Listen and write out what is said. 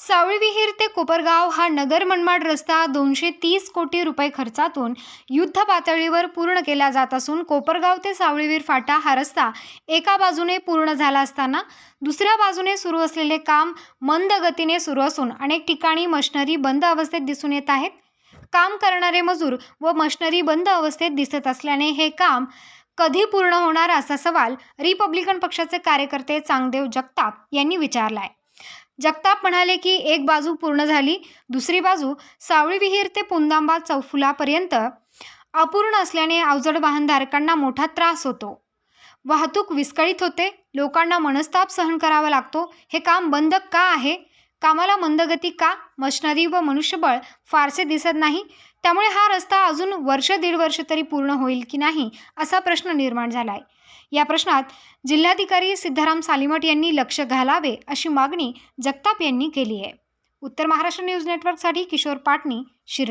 सावळी विहीर ते कोपरगाव हा नगर मनमाड रस्ता दोनशे तीस कोटी रुपये खर्चातून युद्ध पातळीवर पूर्ण केला जात असून कोपरगाव ते सावळीवीर फाटा हा रस्ता एका बाजूने पूर्ण झाला असताना दुसऱ्या बाजूने सुरू असलेले काम मंद गतीने सुरू असून अनेक ठिकाणी मशिनरी बंद अवस्थेत दिसून येत आहेत. काम करणारे मजूर व मशिनरी बंद अवस्थेत दिसत असल्याने हे काम कधी पूर्ण होणार असा सवाल रिपब्लिकन पक्षाचे कार्यकर्ते चांगदेव जगताप यांनी विचारला आहे जगताप म्हणाले की एक बाजू पूर्ण झाली दुसरी बाजू सावळी विहीर ते पुंदांबा चौफुलापर्यंत अपूर्ण असल्याने अवजड वाहनधारकांना मोठा त्रास होतो. वाहतूक विस्कळीत होते लोकांना मनस्ताप सहन करावा लागतो. हे काम बंद का आहे? कामाला मंदगती का? मशनरी व मनुष्यबळ फारसे दिसत नाही. त्यामुळे हा रस्ता अजून वर्ष दीड वर्ष तरी पूर्ण होईल की नाही असा प्रश्न निर्माण झाला आहे या प्रश्नात जिल्हाधिकारी सिद्धाराम सालिमठ यांनी लक्ष घालावे अशी मागणी जगताप यांनी केली आहे. उत्तर महाराष्ट्र न्यूज नेटवर्कसाठी किशोर पाटणी शिर